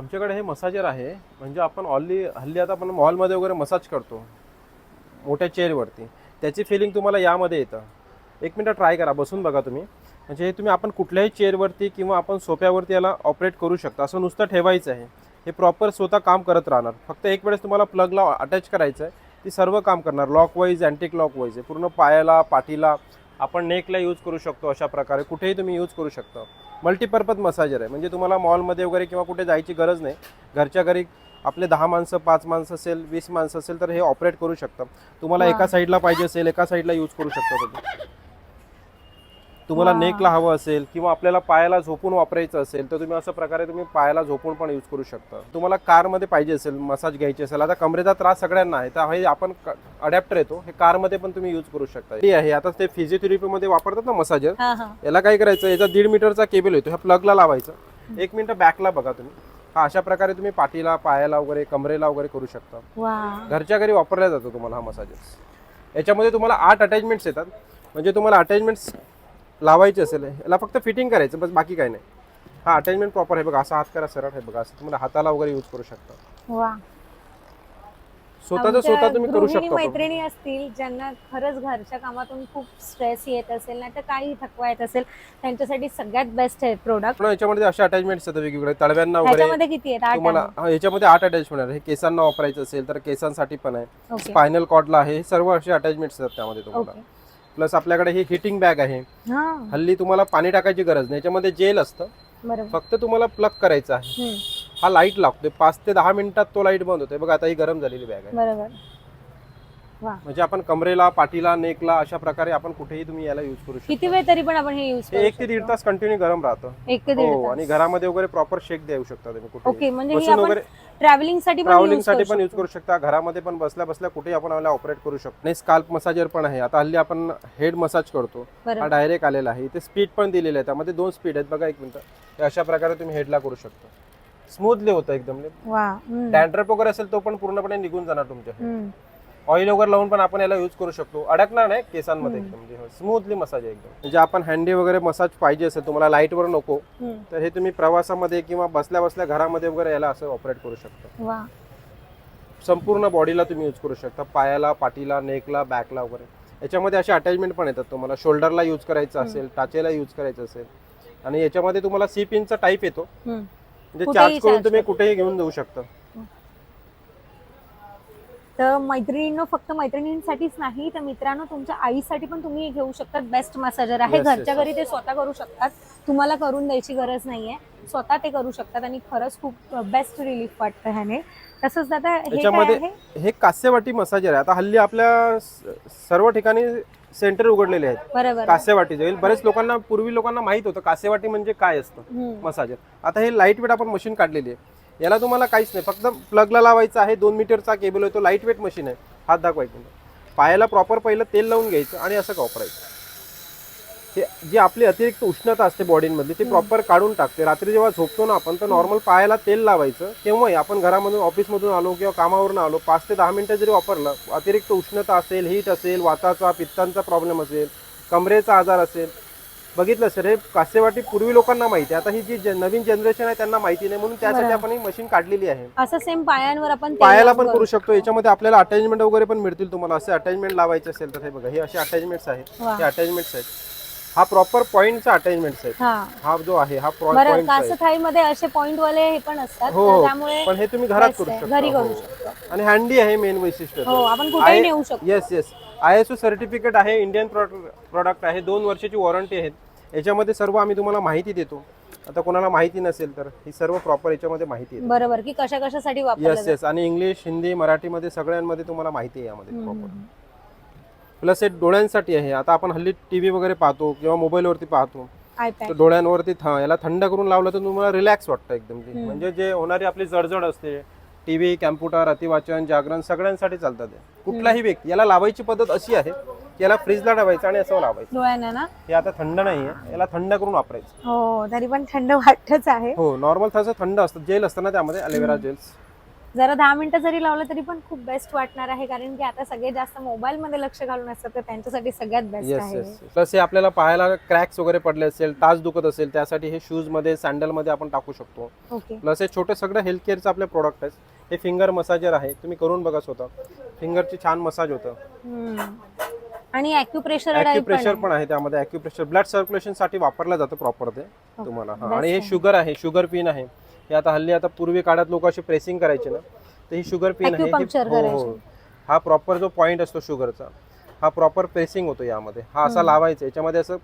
आमच्याकडे हे मसाजर आहे. म्हणजे आपण ऑलली हल्ली आता आपण मॉलमध्ये वगैरे मसाज करतो. मोठ्या चेअरवरती. त्याची फिलिंग तुम्हाला यामध्ये येतं. एक मिनटं ट्राय करा. बसून बघा तुम्ही. म्हणजे हे तुम्ही आपण कुठल्याही चेअरवरती किंवा आपण सोप्यावरती याला ऑपरेट करू शकता. असं नुसतं ठेवायचं आहे. हे प्रॉपर स्वतः काम करत राहणार. फक्त एक वेळेस तुम्हाला प्लगला अटॅच करायचं आहे. ती सर्व काम करणार. Clockwise anticlockwise आहे पूर्ण पायाला पाठीला आपण नेकला यूज करू शकतो अशा प्रकारे. कुठेही तुम्ही यूज करू शकता. मल्टीपर्पज मसाजर आहे. म्हणजे तुम्हाला मॉलमध्ये वगैरे किंवा कुठे जायची गरज नाही. घरच्या घरी आपले दहा माणसं पाच माणसं असेल वीस माणसं असेल तर हे ऑपरेट करू शकता. तुम्हाला. एका साईडला पाहिजे असेल एका साईडला यूज करू शकता तुम्ही. तुम्हाला. नेकला हवं असेल किंवा आपल्याला पायाला झोपून वापरायचं असेल तर तुम्ही अशा प्रकारे तुम्ही पायाला झोपून पण यूज करू शकता. तुम्हाला कारमध्ये पाहिजे असेल मसाज घ्यायची असेल आता कमरेचा त्रास सगळ्यांना आहे तर हे आपण अडॅप्टर येतो हे कारमध्ये पण तुम्ही यूज करू शकता. हे आहे आता ते फिजिओथेरपीमध्ये वापरतात ना मसाजर याला काय करायचं याचा दीड मीटरचा केबल येतो ह्या प्लगला लावायचं. एक मिनिट बॅकला बघा तुम्ही. हा अशा प्रकारे तुम्ही पाठीला पायाला वगैरे कमरेला वगैरे करू शकता. घरच्या घरी वापरला जातो तुम्हाला हा मसाजेस याच्यामध्ये तुम्हाला आठ अटॅचमेंट्स येतात. म्हणजे तुम्हाला अटॅचमेंट्स लावायचे असेल याला फक्त फिटिंग करायचं बस बाकी काही नाही. हा अटॅचमेंट प्रॉपर आहे बघा असा हात करा सरळ आहे बघा असं तुम्हाला हाताला वगैरे यूज करू शकता. वा. स्वतःचं स्वतः तुम्ही करू शकता. मैत्रिणी असतील ज्यांना खरंच घरच्या कामातून खूप स्ट्रेस येत असेल नाही तर काही थकवा येत असेल त्यांच्यासाठी सगळ्यात बेस्ट आहे प्रोडक्ट याच्यामध्ये असे अटॅचमेंट्स येतात वेगवेगळे तळव्यांना वगैरे किती आहेत? तुम्हाला हा, याच्यामध्ये आठ अटॅचमेंट आहे हे केसांना वापरायचं असेल तर केसांसाठी पण आहे. ओके स्पायनल कॉर्डला आहे हे सर्व असे अटॅचमेंट्स आहेत त्यामध्ये तुम्हाला. ओके प्लस आपल्याकडे ही हिटिंग बॅग आहे. हा. हल्ली तुम्हाला पाणी टाकायची गरज नाही. याच्यामध्ये जेल असतं. फक्त तुम्हाला प्लग करायचं आहे. हा लाइट लागतोय. पाच ते दहा मिनिटात तो लाइट बंद होतोय. बघा आता ही गरम झालेली बॅग आहे. म्हणजे आपण कमरेला पाठीला नेकला अशा प्रकारे आपण कुठेही तुम्ही याला युज करू शकतो. किती वेळ तरी पण आपण हे युज एक ते दीड तास कंटिन्यू गरम राहतं. एक ते दीड हो आणि घरामध्ये वगैरे प्रॉपर शेक देऊ शकता तुम्ही कुठे ओके म्हणजे ही वगैरे ट्रॅव्हलिंगसाठी पण ट्रॅव्हलिंगसाठी पण यूज. करू शकता. घरामध्ये पण बसल्या बसल्या कुठेही आपण याला ऑपरेट करू शकतो. आणि स्काल्प मसाजर पण आहे. आता हल्ली आपण हेड मसाज करतो. हा डायरेक्ट आलेला आहे. इथे स्पीड पण दिलेलं आहे. त्यामध्ये दोन स्पीड आहेत. बघा एक मिनिट. अशा प्रकारे तुम्ही हेडला करू शकता. स्मूथली होतं एकदम डॅन्ड्रप वगैरे असेल तो पण पूर्णपणे निघून जाणार तुमच्या. ऑइल वगैरे लावून पण आपण याला यूज करू शकतो. अडकणार नाही केसांमध्ये. एकदम स्मूथली मसाज आहे एकदम. म्हणजे आपण हँडी वगैरे मसाज पाहिजे असेल तुम्हाला लाईटवर नको तर हे तुम्ही प्रवासामध्ये किंवा बसल्या बसल्या घरामध्ये वगैरे याला असं ऑपरेट करू शकता. वा. संपूर्ण बॉडीला तुम्ही यूज करू शकता पायाला पाठीला नेकला बॅकला वगैरे. याच्यामध्ये असे अटॅचमेंट पण येतात तुम्हाला. शोल्डरला यूज करायचं असेल टाचेला यूज करायचं असेल. आणि याच्यामध्ये तुम्हाला सी पिनचा टाईप येतो. म्हणजे चार्ज करून तुम्ही कुठेही घेऊन जाऊ शकता. तर मैत्रिणींनो फक्त मैत्रिणींसाठीच नाही तर मित्रांनो तुमच्या आईसाठी पण तुम्ही घेऊ शकतात बेस्ट मसाजर आहे. घरच्या घरी ते स्वतः करू शकतात. तुम्हाला करून द्यायची गरज नाहीये. स्वतः ते करू शकतात आणि खरंच खूप बेस्ट रिलीफ वाटतं ह्याने. तसंच दादा हे काय याच्यामध्ये आहे? हे कास्यवाटी मसाजर आहे. आता हल्ली आपल्या स- सर्व ठिकाणी सेंटर उघडलेले आहेत. बरोबर. कासेवाटी जाईल बरेच लोकांना पूर्वी लोकांना माहीत होतं कासेवाटी म्हणजे काय असतं हम्म, मसाजर आता हे लाइट वेट आपण मशीन काढलेली आहे. याला तुम्हाला काहीच नाही. फक्त प्लगला लावायचं आहे दोन मीटरचा केबल आहे तो लाइट वेट मशीन आहे. हात दाखवायचं पायाला प्रॉपर पहिलं तेल लावून घ्यायचं आणि असं का वापरायचं? हे जी आपली अतिरिक्त उष्णता असते बॉडीमधली ती. प्रॉपर काढून टाकते. रात्री जेव्हा झोपतो ना आपण तर नॉर्मल पायाला तेल लावायचं. केव्हाही आपण घरामधून ऑफिसमधून आलो किंवा कामावरून आलो पाच ते दहा मिनिटं जरी वापरलं अतिरिक्त उष्णता असेल हीट असेल वाताचा पित्तांचा प्रॉब्लेम असेल कमरेचा आजार असेल बघितलं सर हे कासेवाटी पूर्वी लोकांना माहिती आहे. आता ही जी जे- नवीन जनरेशन आहे त्यांना माहिती नाही म्हणून त्यासाठी बरोबर. आपण ही मशीन काढलेली आहे. असं सेम पायांवर आपण तेल पायाला लावून पण करू शकतो याच्यामध्ये आपल्याला अटॅचमेंट वगैरे पण मिळतील तुम्हाला. असे अटॅचमेंट लावायचे असेल तर हे बघा हे असे अटॅचमेंट्स आहेत. वा. हे अटॅचमेंट्स आहेत. हा प्रॉपर पॉईंटचा अटॅचमेंट्स आहेत. हा. हा जो आहे हा बरं पॉईंट कासं थाई मध्ये असे पॉइंट वाले हे पण असतात हो, तर हो. त्यामुळे पण हे तुम्ही घरात best करू आहे. शकता. घरी करू हो. शकतो. आणि हँडी आहे मेन वैशिष्ट्य. हो आपण कुठेही आहे- नेऊ शकतो. Yes yes I S O certificate आहे इंडियन प्रॉडक्ट आहे दोन वर्षाची वॉरंटी आहे याच्यामध्ये सर्व आम्ही तुम्हाला माहिती देतो. आता कोणाला माहिती नसेल तर ही सर्व प्रॉपर याच्यामध्ये माहिती आहे. बरोबर की कशा कशासाठी येस येस आणि इंग्लिश हिंदी मराठीमध्ये सगळ्यांमध्ये तुम्हाला माहिती आहे यामध्ये प्रॉपर प्लस हे डोळ्यांसाठी आहे. आता आपण हल्ली टीव्ही वगैरे पाहतो किंवा मोबाईलवरती पाहतो. तर डोळ्यांवरती थ- याला थंड करून लावलं तर तुम्हाला रिलॅक्स वाटतं एकदम. म्हणजे जे होणारी आपली जडजड असते टीव्ही कॅम्प्युटर अतिवाचन जागरण सगळ्यांसाठी चालतात ते कुठलाही व्यक्ती याला लावायची पद्धत अशी आहे की याला फ्रीजला ठेवायचं आणि असं लावायचं. डोळ्यांना ना? हे आता थंड नाही आहे याला थंड करून वापरायचं. हो तरी पण थंड वाटतच आहे. हो नॉर्मल थंड असतं जेल असतं ना त्यामध्ये अलोवेरा जेल्स जरा दहा मिनिटं जरी लावलं तरी पण खूप बेस्ट वाटणार आहे कारण की आता सगळे जास्त मोबाईल मध्ये लक्ष घालून असतात तर त्यांच्यासाठी सगळ्यात बेस्ट येस आहे. येस प्लस हे आपल्याला पाहायला क्रॅक्स वगैरे पडले असेल टाच दुखत असेल त्यासाठी हे शूजमध्ये सॅन्डलमध्ये आपण टाकू शकतो. ओके प्लस हे छोटे सगळे हेल्थ केअरचे आपले प्रोडक्ट आहेत. हे फिंगर मसाजर आहे. तुम्ही करून बघा स्वतः. फिंगरची छान मसाज होतं. आणि अॅक्युप्रेशर टाईप पण आहे. आहे त्यामध्ये. ॲक्युप्रेशर ब्लड सर्क्युलेशनसाठी वापरलं जातं प्रॉपर ते तुम्हाला. हा. आणि हे आहे. शुगर आहे. शुगर पिन आहे. हे आता हल्ली आता पूर्वी काळात लोक अशी प्रेसिंग करायचे ना तर ही शुगर पिन आहे Acupuncture ही- हो, हो. करायचे. हा प्रॉपर जो पॉइंट असतो शुगरचा हा प्रॉपर प्रेसिंग होतो यामध्ये हा असा हम्म. लावायचा याच्यामध्ये असं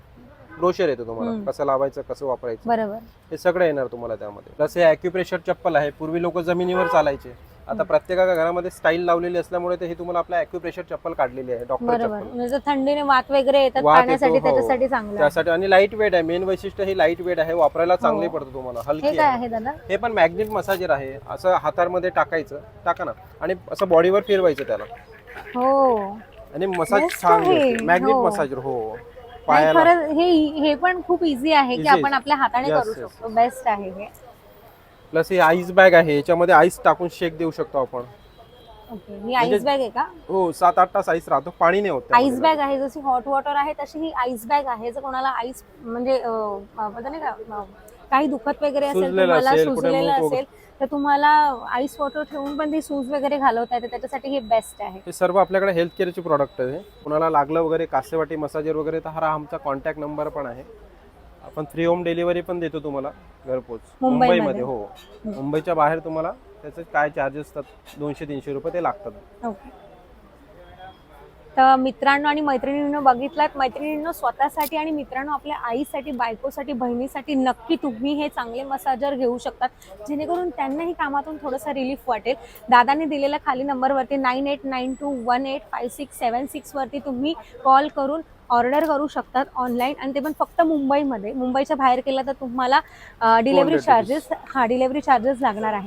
ब्रोशर येतो तुम्हाला हम्म. कसं लावायचं कसं वापरायचं बरोबर हे सगळं येणार तुम्हाला त्यामध्ये प्लस हे अॅक्युप्रेशर चप्पल आहे पूर्वी लोक जमिनीवर चालायचे आता. प्रत्येका घरामध्ये स्टाईल लावलेली असल्यामुळे ते हे तुम्हाला आपल्या अॅक्युप्रेशर चप्पल काढलेली आहे डॉक्टर बरोबर. चप्पल. म्हणजे थंडीने वात वगैरे येतात वात येतो, पाण्यासाठी हो. त्याच्यासाठी चांगलं आहे. त्यासाठी आणि लाइट वेट आहे. मेन वैशिष्ट्य हे लाइट वेट आहे. वापरायला चांगली हो. पडतं तुम्हाला. हे हलकी काय आहे. आहे दादा? हे पण मॅग्नेट मसाजर आहे. असं हातामध्ये टाकायचं. टाका ना. आणि असं बॉडीवर फिरवायचं त्याला. हो. आणि मसाज Best छान आहे. मॅग्नेट हो. मसाजर हो. नाही पायाला. खरंच हे हे पण खूप इझी आहे की Easy आहे. आपण आपल्या हाताने Yes, करू yes. शकतो. बेस्ट आहे हे. प्लस हे आईस बॅग आहे याच्यामध्ये आईस टाकून शेक देऊ शकतो आपण. ओके ही म्हणजे- आईस बॅग आहे का? हो सात आठ तास आईस राहतो पाणी नाही होत. आईस बॅग आहे जशी हॉट वॉटर आहे तशी ही आईस बॅग आहे. जर कोणाला आईस म्हणजे नाही का काही दुखत वगैरे असेल तुम्हाला सुजलेलं असेल तर तुम्हाला आईस वॉटर ठेवून पण ती सूज वगैरे घालवता येते. त्याच्यासाठी हे बेस्ट आहे. हे सर्व आपल्याकडे हेल्थ केअरचे प्रॉडक्ट आहे. कुणाला लागलं वगैरे कासेवाटी मसाजर वगैरे तर हा आमचा कॉन्टॅक्ट नंबर पण आहे. आपण फ्री होम डिलिव्हरी पण देतो तुम्हाला घरपोच. मुंबईमध्ये? मुंबईमध्ये हो. मुंबईच्या बाहेर तुम्हाला त्याचे काय चार्जेस असतात? दोनशे तीनशे रुपये ते लागतात. ओके. तर मित्रांनो आणि मैत्रिणींनो बघितलात मैत्रिणींनो स्वतःसाठी आणि मित्रांनो आपल्या आईसाठी बायकोसाठी बहिणीसाठी नक्की तुम्ही हे चांगले मसाजर घेऊ शकतात जेणेकरून त्यांनाही कामातून थोडंसं रिलीफ वाटेल. दादाने दिलेल्या खाली नंबरवरती nine eight nine two one eight five six seven सिक्सवरती तुम्ही कॉल करून ऑर्डर करू शकतात ऑनलाईन आणि ते पण फक्त मुंबईमध्ये मुंबईच्या बाहेर केलं तर तुम्हाला डिलेवरी 200 rupees. चार्जेस हा डिलेवरी चार्जेस लागणार आहेत